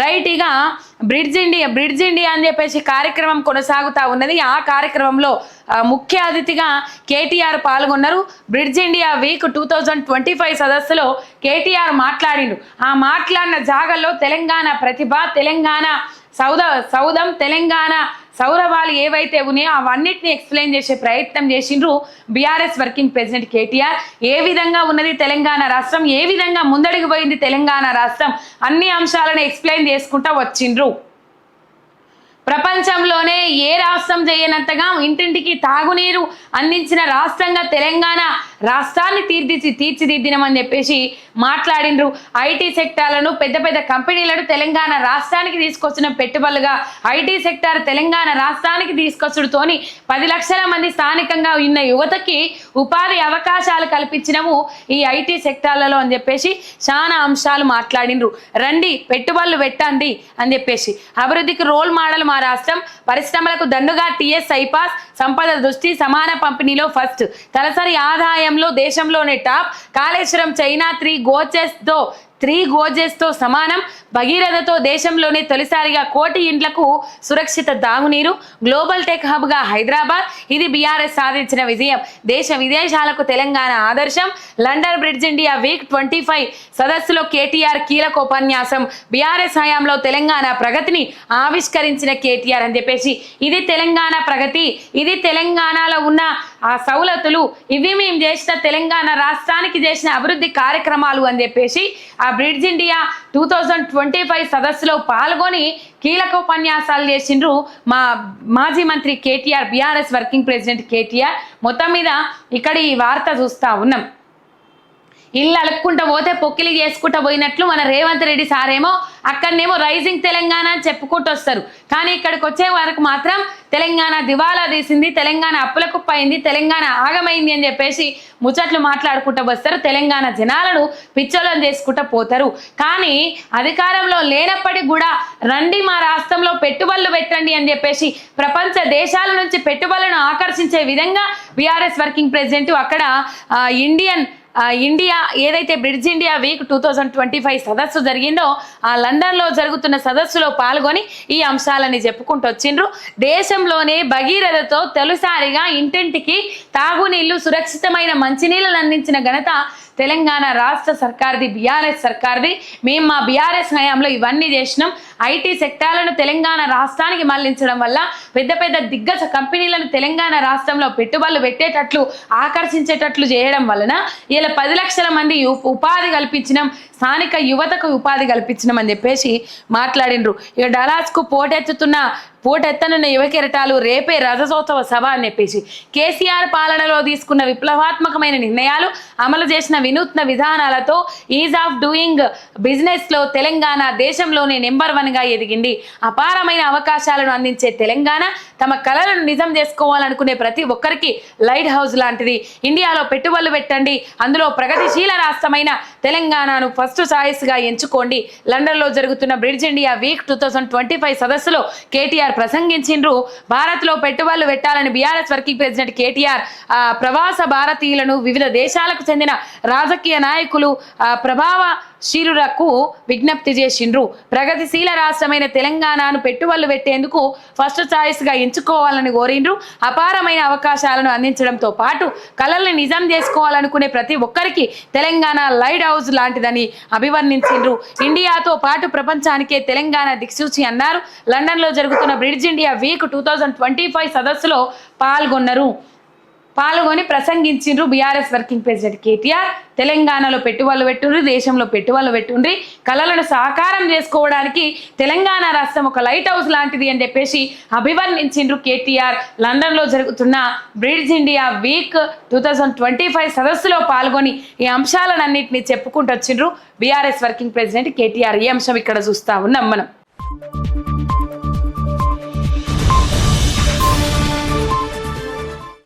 Right ఇక bridge India bridge India అని చెప్పేసి కార్యక్రమం కొనసాగుతూ ఉన్నది. ఆ కార్యక్రమంలో ముఖ్య అతిథిగా కేటీఆర్ పాల్గొన్నారు. Bridge India week two thousand twenty five సదస్సులో కేటీఆర్ మాట్లాడిండు. ఆ మాట్లాడిన జాగల్లో తెలంగాణ ప్రతిభ తెలంగాణ సౌద సౌదం తెలంగాణ సౌరవాలు ఏవైతే ఉన్నాయో అవన్నిటిని ఎక్స్ప్లెయిన్ చేసే ప్రయత్నం చేసిండ్రు బీఆర్ఎస్ వర్కింగ్ ప్రెసిడెంట్ కేటీఆర్. ఏ విధంగా ఉన్నది తెలంగాణ రాష్ట్రం? ఏ విధంగా ముందడికి పోయింది తెలంగాణ రాష్ట్రం? అన్ని అంశాలను ఎక్స్ప్లెయిన్ చేసుకుంటా వచ్చిండ్రు. ప్రపంచంలోనే ఏ రాష్ట్రం చేయనంతగా ఇంటింటికి తాగునీరు అందించిన రాష్ట్రంగా తెలంగాణ రాష్ట్రాన్ని తీర్చి తీర్చిదిద్దినమని చెప్పేసి మాట్లాడిండ్రు. ఐటీ సెక్టార్లను పెద్ద పెద్ద కంపెనీలను తెలంగాణ రాష్ట్రానికి తీసుకొచ్చిన పెట్టుబడులుగా ఐటీ సెక్టార్ తెలంగాణ రాష్ట్రానికి తీసుకొచ్చుడుతోని పది లక్షల మంది స్థానికంగా ఉన్న యువతకి ఉపాధి అవకాశాలు కల్పించినము ఈ ఐటీ సెక్టార్లలో అని చెప్పేసి చాలా అంశాలు మాట్లాడిండ్రు. రండి పెట్టుబడులు పెట్టండి అని చెప్పేసి. అభివృద్ధికి రోల్ మోడల్ మా రాష్ట్రం. పరిశ్రమలకు దండుగా టీఎస్ ఐపాస్ సంపద దృష్టి సమాన పంపిణీలో ఫస్ట్. తలసరి ఆదాయం ఆదాయంలో దేశంలోనే టాప్. కాళేశ్వరం చైనా త్రీ గోచెస్తో త్రీ గోజెస్తో సమానం. భగీరథతో దేశంలోనే తొలిసారిగా కోటి ఇండ్లకు సురక్షిత తాగునీరు. గ్లోబల్ టెక్ హబ్గా హైదరాబాద్. ఇది బీఆర్ఎస్ సాధించిన విజయం. దేశ విదేశాలకు తెలంగాణ ఆదర్శం. London bridge India week twenty five. సదస్సులో కేటీఆర్ కీలక ఉపన్యాసం. బీఆర్ఎస్ హయాంలో తెలంగాణ ప్రగతిని ఆవిష్కరించిన కేటీఆర్ అని చెప్పేసి. ఇది తెలంగాణ ప్రగతి. ఇది తెలంగాణలో ఉన్న ఆ సౌలతులు. ఇవి మేము చేసిన తెలంగాణ రాష్ట్రానికి చేసిన అభివృద్ధి కార్యక్రమాలు అని చెప్పేసి ఆ bridge India two thousand twenty five సదస్సులో పాల్గొని కీలక ఉపన్యాసాలు చేసిండ్రు మా మాజీ మంత్రి KTR BRS working president KTR. మొత్తం మీద ఇక్కడ ఈ వార్త చూస్తా ఉన్నాం. ఇల్లు అలుక్కుంటూ పోతే పొక్కిలి చేసుకుంటూ పోయినట్లు మన రేవంత్ రెడ్డి సారేమో అక్కడనేమో రైజింగ్ తెలంగాణ అని చెప్పుకుంటూ వస్తారు. కానీ ఇక్కడికి వచ్చే వరకు మాత్రం తెలంగాణ దివాలా తీసింది తెలంగాణ అప్పుల కుప్ప తెలంగాణ ఆగమైంది అని చెప్పేసి ముచ్చట్లు మాట్లాడుకుంటూ వస్తారు. తెలంగాణ జనాలను పిచ్చోళ్ళని చేసుకుంటూ పోతారు. కానీ అధికారంలో లేనప్పటికి కూడా రండి మా రాష్ట్రంలో పెట్టుబడులు పెట్టండి అని చెప్పేసి ప్రపంచ దేశాల నుంచి పెట్టుబడులను ఆకర్షించే విధంగా బీఆర్ఎస్ వర్కింగ్ ప్రెసిడెంట్ అక్కడ ఇండియన్ ఇండియా ఏదైతే bridge India week two thousand twenty five సదస్సు జరిగిందో ఆ లండన్లో జరుగుతున్న సదస్సులో పాల్గొని ఈ అంశాలని చెప్పుకుంటూ వచ్చిండ్రు. దేశంలోనే భగీరథతో తొలిసారిగా ఇంటింటికి తాగునీళ్ళు సురక్షితమైన మంచినీళ్ళను అందించిన ఘనత తెలంగాణ రాష్ట్ర సర్కార్ది బీఆర్ఎస్ సర్కార్ది. మేము మా బీఆర్ఎస్ హయాంలో ఇవన్నీ చేసినాం. ఐటీ సెక్టార్లను తెలంగాణ రాష్ట్రానికి మళ్ళించడం వల్ల పెద్ద పెద్ద దిగ్గజ కంపెనీలను తెలంగాణ రాష్ట్రంలో పెట్టుబడులు పెట్టేటట్లు ఆకర్షించేటట్లు చేయడం వలన ఇలా పది లక్షల మంది ఉపాధి కల్పించినాం స్థానిక యువతకు ఉపాధి కల్పించడం అని చెప్పేసి మాట్లాడిండ్రు. ఇక డలాస్కు పోటెత్తుతున్న ఓటెత్తనున్న యువకిరటాలు రేపే రజతోత్సవ సభ అని చెప్పేసి కేసీఆర్ పాలనలో తీసుకున్న విప్లవాత్మకమైన నిర్ణయాలు అమలు చేసిన వినూత్న విధానాలతో ఈజ్ ఆఫ్ డూయింగ్ బిజినెస్లో తెలంగాణ దేశంలోనే నెంబర్ వన్గా ఎదిగింది. అపారమైన అవకాశాలను అందించే తెలంగాణ తమ కళలను నిజం చేసుకోవాలనుకునే ప్రతి ఒక్కరికి లైట్ హౌస్ లాంటిది. ఇండియాలో పెట్టుబడులు పెట్టండి. అందులో ప్రగతిశీల రాష్ట్రమైన తెలంగాణను ఫస్ట్ ఛాయిస్గా ఎంచుకోండి. లండన్లో జరుగుతున్న bridge India week two thousand twenty five సదస్సులో కేటీఆర్ ప్రసంగించిండ్రు. భారత్లో పెట్టుబడులు పెట్టాలని బీఆర్ఎస్ వర్కింగ్ ప్రెసిడెంట్ కేటీఆర్ ఆ, ప్రవాస భారతీయులను వివిధ దేశాలకు చెందిన రాజకీయ నాయకులు ఆ, ప్రభావశీలులకు విజ్ఞప్తి చేసిండ్రు. ప్రగతిశీల రాష్ట్రమైన తెలంగాణను పెట్టుబడులు పెట్టేందుకు ఫస్ట్ ఛాయిస్గా ఎంచుకోవాలని కోరిండ్రు. అపారమైన అవకాశాలను అందించడంతో పాటు కళల్ని నిజం చేసుకోవాలనుకునే ప్రతి ఒక్కరికి తెలంగాణ లైట్ హౌస్ లాంటిదని అభివర్ణించిండ్రు. ఇండియాతో పాటు ప్రపంచానికే తెలంగాణ దిక్సూచి అన్నారు. లండన్లో జరుగుతున్న bridge India week two thousand twenty five సదస్సులో పాల్గొన్నారు. పాల్గొని ప్రసంగించిండ్రు బీఆర్ఎస్ వర్కింగ్ ప్రెసిడెంట్ కేటీఆర్. తెలంగాణలో పెట్టుబడులు పెట్టుండ్రి దేశంలో పెట్టుబడులు పెట్టుండ్రి. కళలను సాకారం చేసుకోవడానికి తెలంగాణ రాష్ట్రం ఒక లైట్ హౌస్ లాంటిది అని చెప్పేసి అభివర్ణించిండ్రు కేటీఆర్. లండన్లో జరుగుతున్న bridge India week two thousand twenty five సదస్సులో పాల్గొని ఈ అంశాలన్నింటినీ చెప్పుకుంటూ వచ్చిండ్రు బీఆర్ఎస్ వర్కింగ్ ప్రెసిడెంట్ కేటీఆర్. ఈ అంశం ఇక్కడ చూస్తా ఉన్నాం మనం.